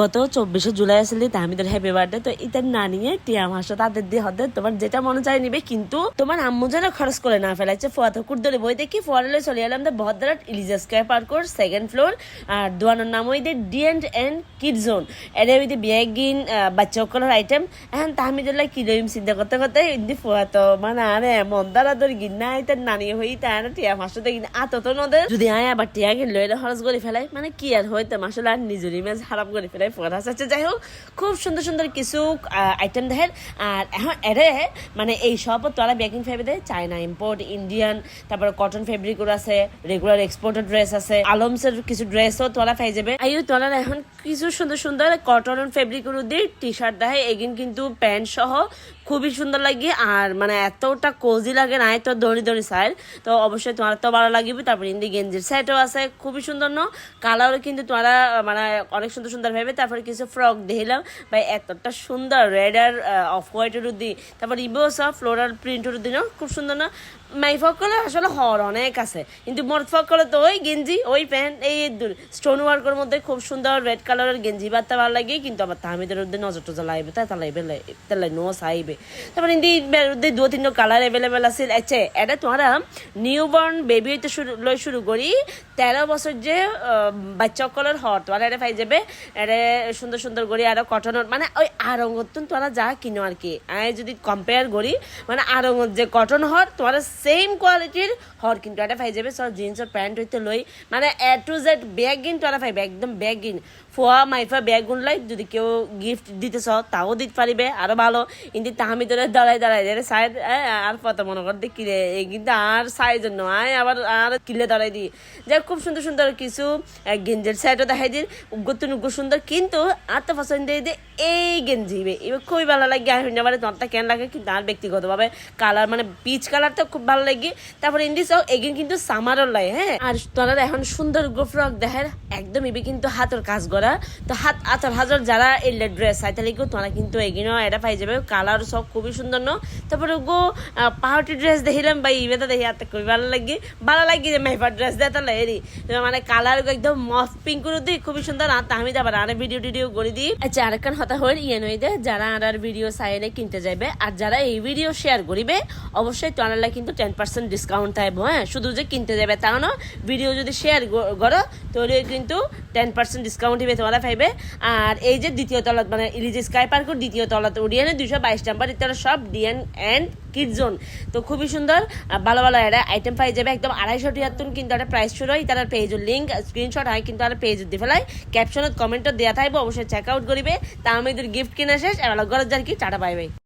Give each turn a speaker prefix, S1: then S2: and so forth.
S1: গত চব্বিশে জুলাই আসলে তাহমিদের হ্যাপি বার্থডে তো এটার না নিয়ে টিয়া মাসা তাদের দিয়ে হতে, তোমার যেটা মনে চাই নিবে, কিন্তু তোমার আম্মু যেন খরচ করে না ফেলাইছে। ফোয়াতে কুর্দরে বই দেখি, ফোয়ারে চলে এলাম ভদ্রাট ইলিজা স্কয়ার পার্কর সেকেন্ড ফ্লোর আর দোয়ানোর নাম ওই দে ডি এন্ড এন্ড কিড জোন এটা ওই ব্যাগিন বাচ্চা সকলের আইটেম এখন তাহমিদের লাই কিলোইম চিন্তা করতে করতে, ইন্দি ফোয়াতো মানে আরে মন্দারা তোর গিন্না আইতেন নানি হই না, টিয়া মাসে দেখি আত তো নদের যদি আয় আবার টিয়া কিনলো এটা খরচ করে ফেলাই মানে কি আর হইতে মাসলে আর নিজের ইমেজ খারাপ করে ফেলাই। ফোয়ার আছে যাই হোক, খুব সুন্দর সুন্দর কিছু আইটেম দেখেন। আর এখন এরে মানে এই সব তোরা ব্যাকিং ফেব্রিক দেয় চায়না ইম্পোর্ট ইন্ডিয়ান তারপরে কটন ফেব্রিকও আছে রেগুলার এক্সপোর্টের ড্রেস আছে, আলমসের কিছু ড্রেসও তোরা পাই যাবে। এই তোরা এখন কিছু সুন্দর সুন্দর কটন ফেব্রিকের দিয়ে টি শার্ট দেয় এগিন কিন্তু প্যান্ট সহ খুবই সুন্দর লাগে, আর মানে এতটা কোজি লাগে না, এত দড়ি দড়ি সাইড তো অবশ্যই তোমার তো ভালো লাগবে। তারপর ইন্দি গেঞ্জির সাইডও আছে, খুবই সুন্দর ন? কালারও কিন্তু তোমরা মানে অনেক সুন্দর সুন্দর ভেবে, তারপর কিছু ফ্রক দেখলাম। ভাই, এতটা সুন্দর রেড আর অফ হোয়াইটের দিই তারপর ইবো সব ফ্লোরাল প্রিন্টের দিন খুব সুন্দর না? মাই ফকলে আসলে হর অনেক আছে। কিন্তু মোর ফকলে তো ওই গেঞ্জি, ওই প্যান্ট, এই স্টোন ওয়ার্কের মধ্যে খুব সুন্দর রেড কালারের গেঞ্জি বার্তা ভালো লাগে, কিন্তু আমার তাহমিদের মধ্যে নজর টজর লাগবে তাই তালাইবে তালাই নো সাইবে তারপর ইন্দি মধ্যে দু তিনটা কালার এভেলেবেল আছে। আচ্ছা এটা তোমরা নিউ বর্ন বেবি হইতে শুরু লই শুরু করি, তেরো বছর যে বাচ্চা কলার হর, তোমরা এটা পাই যাবে। এটা সুন্দর সুন্দর করি, আরও কটনের মানে ওই আরঙ্গতন তোমরা যা কিনো আর কি। আমি যদি কম্পেয়ার করি মানে আরঙ্গ যে কটন হর, তোমরা সেম কোয়ালিটির হর কিন্তু এটা পাই যাবে। সব জিন্সের প্যান্ট হইতে লই মানে এ টু জেড ব্যাগ গিন তোরা পাইবে একদম ব্যাগ গিন ফোয়া মাইফা ব্যাগ গুনলাই যদি কেউ গিফট দিতে চাও তাও দিতে পারিবে আরও ভালো। কিন্তু তাহামি তোরা দাঁড়াই দাঁড়াই রে সাইড আর কত মনে কর করতে কিরে এই কিন্তু আর সাইজ জন্য আয় আবার আর কিলে দাঁড়াই দি যাই হোক, খুব সুন্দর সুন্দর কিছু গেঞ্জের সাইডও দেখাই দিন উগ্গতুন উগ্গ সুন্দর কিন্তু আর তো পছন্দ এই গেঞ্জি এবার খুবই ভালো লাগে আর হইনা মানে তোমারটা কেন লাগে কিন্তু আর ব্যক্তিগতভাবে কালার মানে পিচ কালারটা খুব ভালো লাগে। তারপরে ইন্ডিস এগিন কিন্তু সামারও লাগে হ্যাঁ। আর তোরা এখন সুন্দর গোফরক দেখার একদম ইবে কিন্তু হাতের কাজ করা। তো হাত হাতের হাজার যারা এই ড্রেস চাইতে লিখো তোরা কিন্তু এগিনও এটা পাই যাবে। কালার সব খুবই সুন্দর ন। তারপরে গো পাহাড়ি ড্রেস দেখিলাম, ভাই ইবেটা দেখি হাতে খুবই ভালো লাগে। ভালো লাগে যে মেহবার ড্রেস দেয় তাহলে এরি। মানে কালার একদম মফ পিঙ্ক করে দিই খুবই সুন্দর। আর আমি যাবার আর ভিডিও টিডিও করে দিই আচ্ছা আরেকখান হতা হয়ে ইয়ে নই দে, যারা আর আর ভিডিও চাইলে কিনতে যাবে আর যারা এই ভিডিও শেয়ার করিবে, অবশ্যই তোনারা কিন্তু টেন পার্সেন্ট ডিসকাউন্ট থাকব হ্যাঁ? শুধু যে কিনতে যাবে তাও না ভিডিও যদি শেয়ার করো, তাহলে কিন্তু টেন পার্সেন্ট ডিসকাউন্ট হিবে তোমরা পাইবে। আর এই যে দ্বিতীয় তলাত মানে ইলিজ স্কাই পার্কের দ্বিতীয় তলাতে উডিয়ানে দুইশো বাইশ নাম্বার ইত্যাদি সব ডিএন অ্যান্ড কিড জোন তো খুবই সুন্দর ভালো ভালো একটা আইটেম পাই যাবে। একদম আড়াইশো টিয়াত্তর কিন্তু একটা প্রাইস হয় তার পেজের লিঙ্ক স্ক্রিনশট হয়, কিন্তু আর পেজ দিয়ে ফেলাই ক্যাপশনত কমেন্টও দেওয়া থাকবে, অবশ্যই চেক আউট করিবে। তা আমি গিফট কিনে শেষ, এবার ঘরের যার কি, টাটা পাইবে